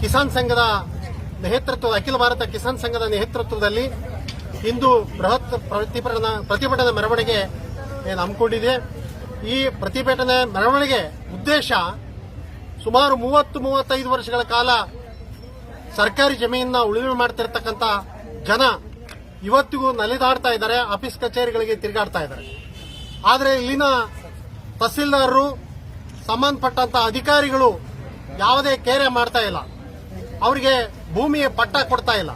ಕಿಸಾನ್ ಸಂಘದ ನೇತೃತ್ವದ, ಅಖಿಲ ಭಾರತ ಕಿಸಾನ್ ಸಂಘದ ನೇತೃತ್ವದಲ್ಲಿ ಇಂದು ಬೃಹತ್ ಪ್ರತಿಭಟನಾ ಪ್ರತಿಭಟನಾ ಮೆರವಣಿಗೆ ಹಮ್ಮಿಕೊಂಡಿದೆ. ಈ ಪ್ರತಿಭಟನೆ ಮೆರವಣಿಗೆ ಉದ್ದೇಶ ಸುಮಾರು ಮೂವತ್ತು, ಮೂವತ್ತೈದು ವರ್ಷಗಳ ಕಾಲ ಸರ್ಕಾರಿ ಜಮೀನನ್ನ ಉಳುಮೆ ಮಾಡ್ತಿರ್ತಕ್ಕಂಥ ಜನ ಇವತ್ತಿಗೂ ನಲಿದಾಡ್ತಾ ಇದ್ದಾರೆ, ಆಫೀಸ್ ಕಚೇರಿಗಳಿಗೆ ತಿರುಗಾಡ್ತಾ ಇದ್ದಾರೆ. ಆದರೆ ಇಲ್ಲಿನ ತಹಸೀಲ್ದಾರರು ಸಂಬಂಧಪಟ್ಟಂತ ಅಧಿಕಾರಿಗಳು ಯಾವುದೇ ಕೇರೆ ಮಾಡ್ತಾ ಇಲ್ಲ. ಅವರಿಗೆ ಭೂಮಿಯ ಪಟ್ಟ ಕೊಡ್ತಾ ಇಲ್ಲ.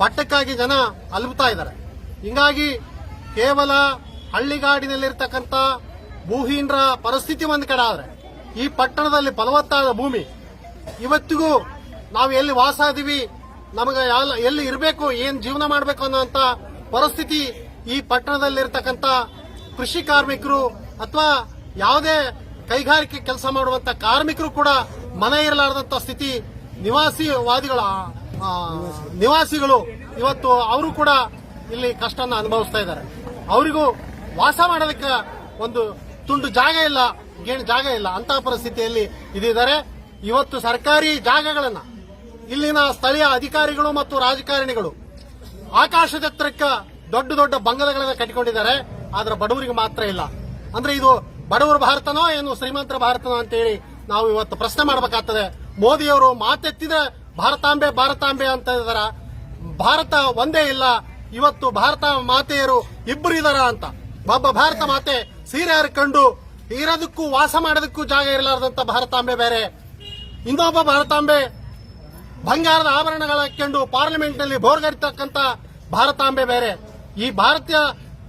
ಪಟ್ಟಕ್ಕಾಗಿ ಜನ ಅಲ್ಬುತ್ತಾ ಇದ್ದಾರೆ. ಹಿಂಗಾಗಿ ಕೇವಲ ಹಳ್ಳಿಗಾಡಿನಲ್ಲಿರ್ತಕ್ಕಂಥ ಭೂಹೀನರ ಪರಿಸ್ಥಿತಿ ಒಂದು ಕಡೆ ಆದರೆ, ಈ ಪಟ್ಟಣದಲ್ಲಿ ಫಲವತ್ತಾದ ಭೂಮಿ, ಇವತ್ತಿಗೂ ನಾವು ಎಲ್ಲಿ ವಾಸ ಇದೀವಿ ನಮಗೆ ಎಲ್ಲಿ ಇರಬೇಕು, ಏನು ಜೀವನ ಮಾಡಬೇಕು ಅನ್ನೋಂತ ಪರಿಸ್ಥಿತಿ ಈ ಪಟ್ಟಣದಲ್ಲಿರ್ತಕ್ಕಂಥ ಕೃಷಿ ಕಾರ್ಮಿಕರು ಅಥವಾ ಯಾವುದೇ ಕೈಗಾರಿಕೆ ಕೆಲಸ ಮಾಡುವಂತ ಕಾರ್ಮಿಕರು ಕೂಡ ಮನೆ ಇರಲಾರದಂತ ಸ್ಥಿತಿ ನಿವಾಸಿವಾದಿಗಳ ವಾದಿಗಳ ನಿವಾಸಿಗಳು ಇವತ್ತು ಅವರು ಕೂಡ ಇಲ್ಲಿ ಕಷ್ಟ ಅನುಭವಿಸ್ತಾ ಇದ್ದಾರೆ. ಅವರಿಗೂ ವಾಸ ಮಾಡೋದಕ್ಕೆ ಒಂದು ತುಂಡು ಜಾಗ ಇಲ್ಲ, ಗೇಣು ಜಾಗ ಇಲ್ಲ. ಅಂತ ಪರಿಸ್ಥಿತಿಯಲ್ಲಿ ಇದಿದ್ದಾರೆ ಇವತ್ತು ಸರ್ಕಾರಿ ಜಾಗಗಳನ್ನ, ಇಲ್ಲಿನ ಸ್ಥಳೀಯ ಅಧಿಕಾರಿಗಳು ಮತ್ತು ರಾಜಕಾರಣಿಗಳು ಆಕಾಶದ ಎತ್ತರಕ್ಕೆ ದೊಡ್ಡ ದೊಡ್ಡ ಬಂಗಲೆಗಳನ್ನ ಕಟ್ಟಿಕೊಂಡಿದ್ದಾರೆ. ಆದ್ರೆ ಬಡವರಿಗೆ ಮಾತ್ರ ಇಲ್ಲ. ಅಂದ್ರೆ ಇದು ಬಡವರ ಭಾರತನೋ, ಏನು ಶ್ರೀಮಂತರ ಭಾರತನೋ ಅಂತೇಳಿ ನಾವು ಇವತ್ತು ಪ್ರಶ್ನೆ ಮಾಡಬೇಕಾಗ್ತದೆ. ಮೋದಿಯವರು ಮಾತೆತ್ತಿದ್ರೆ ಭಾರತಾಂಬೆ ಭಾರತಾಂಬೆ ಅಂತ ಇದಾರ. ಭಾರತ ಒಂದೇ ಇಲ್ಲ, ಇವತ್ತು ಭಾರತ ಮಾತೆಯರು ಇಬ್ಬರು ಇದಾರ ಅಂತ. ಒಬ್ಬ ಭಾರತ ಮಾತೆ ಸೀರೆ ಹರ್ಕೊಂಡು ಇರೋದಕ್ಕೂ ವಾಸ ಮಾಡೋದಕ್ಕೂ ಜಾಗ ಇರಲಾರ್ದಂತ ಭಾರತಾಂಬೆ ಬೇರೆ. ಇನ್ನೊಬ್ಬ ಭಾರತಾಂಬೆ ಬಂಗಾರದ ಆಭರಣಗಳ ಹಾಕೊಂಡು ಪಾರ್ಲಿಮೆಂಟ್ನಲ್ಲಿ ಬೋರ್ಗರಿತಕ್ಕಂತ ಭಾರತಾಂಬೆ ಬೇರೆ. ಈ ಭಾರತೀಯ,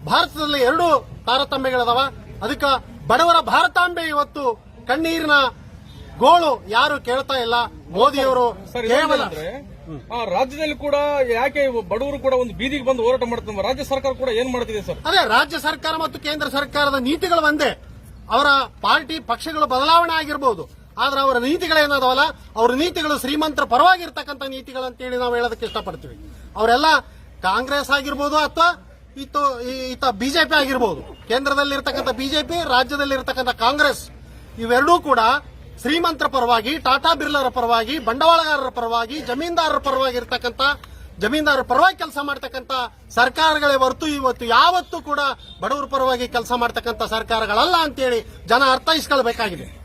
ಭಾರತದಲ್ಲಿ ಎರಡು ತಾರತಮ್ಯಗಳದಾವ. ಅದಕ್ಕೆ ಬಡವರ ಭಾರತಾಂಬೆ ಇವತ್ತು ಕಣ್ಣೀರಿನ ಗೋಳು ಯಾರು ಕೇಳ್ತಾ ಇಲ್ಲ? ಮೋದಿಯವರು ಕೇವಲ ಅಂದ್ರೆ ಆ ರಾಜ್ಯದಲ್ಲಿ ಕೂಡ ಯಾಕೆ ಬಡವರು ಕೂಡ ಒಂದು ಬೀದಿಗೆ ಬಂದು ಹೋರಾಟ ಮಾಡ್ತಾರೆ ರಾಜ್ಯ ಸರ್ಕಾರ ಕೂಡ ಏನ್ ಮಾಡ್ತಿದೆ ಸರ್? ಅದೇ ರಾಜ್ಯ ಸರ್ಕಾರ ಮತ್ತು ಕೇಂದ್ರ ಸರ್ಕಾರದ ನೀತಿಗಳು ಒಂದೇ. ಅವರ ಪಾರ್ಟಿ ಪಕ್ಷಗಳು ಬದಲಾವಣೆ ಆಗಿರಬಹುದು ಆದ್ರೆ ಅವರ ನೀತಿಗಳೇನದವಲ್ಲ ಅವರ ನೀತಿಗಳು ಶ್ರೀಮಂತರ ಪರವಾಗಿರ್ತಕ್ಕಂಥ ನೀತಿಗಳು ಅಂತೇಳಿ ನಾವು ಹೇಳೋದಕ್ಕೆ ಇಷ್ಟಪಡ್ತೀವಿ. ಅವರೆಲ್ಲ ಕಾಂಗ್ರೆಸ್ ಆಗಿರ್ಬೋದು ಅಥವಾ ಇತ್ತು ಈತ ಬಿಜೆಪಿ ಆಗಿರ್ಬೋದು. ಕೇಂದ್ರದಲ್ಲಿ ಇರ್ತಕ್ಕಂಥ ಬಿಜೆಪಿ ರಾಜ್ಯದಲ್ಲಿ ಇರ್ತಕ್ಕಂಥ ಕಾಂಗ್ರೆಸ್. ಇವೆರಡೂ ಕೂಡ ಶ್ರೀಮಂತರ ಪರವಾಗಿ, ಟಾಟಾ ಬಿರ್ಲರ ಪರವಾಗಿ, ಬಂಡವಾಳಗಾರರ ಪರವಾಗಿ, ಜಮೀನ್ದಾರರ ಪರವಾಗಿ ಇರ್ತಕ್ಕಂಥ ಜಮೀನ್ದಾರರ ಪರವಾಗಿ ಕೆಲಸ ಮಾಡ್ತಕ್ಕಂಥ ಸರ್ಕಾರಗಳೇ ಹೊರತು ಇವತ್ತು ಯಾವತ್ತೂ ಕೂಡ ಬಡವರ ಪರವಾಗಿ ಕೆಲಸ ಮಾಡ್ತಕ್ಕಂಥ ಸರ್ಕಾರಗಳಲ್ಲ ಅಂತೇಳಿ ಜನ ಅರ್ಥೈಸ್ಕೊಳ್ಬೇಕಾಗಿದೆ.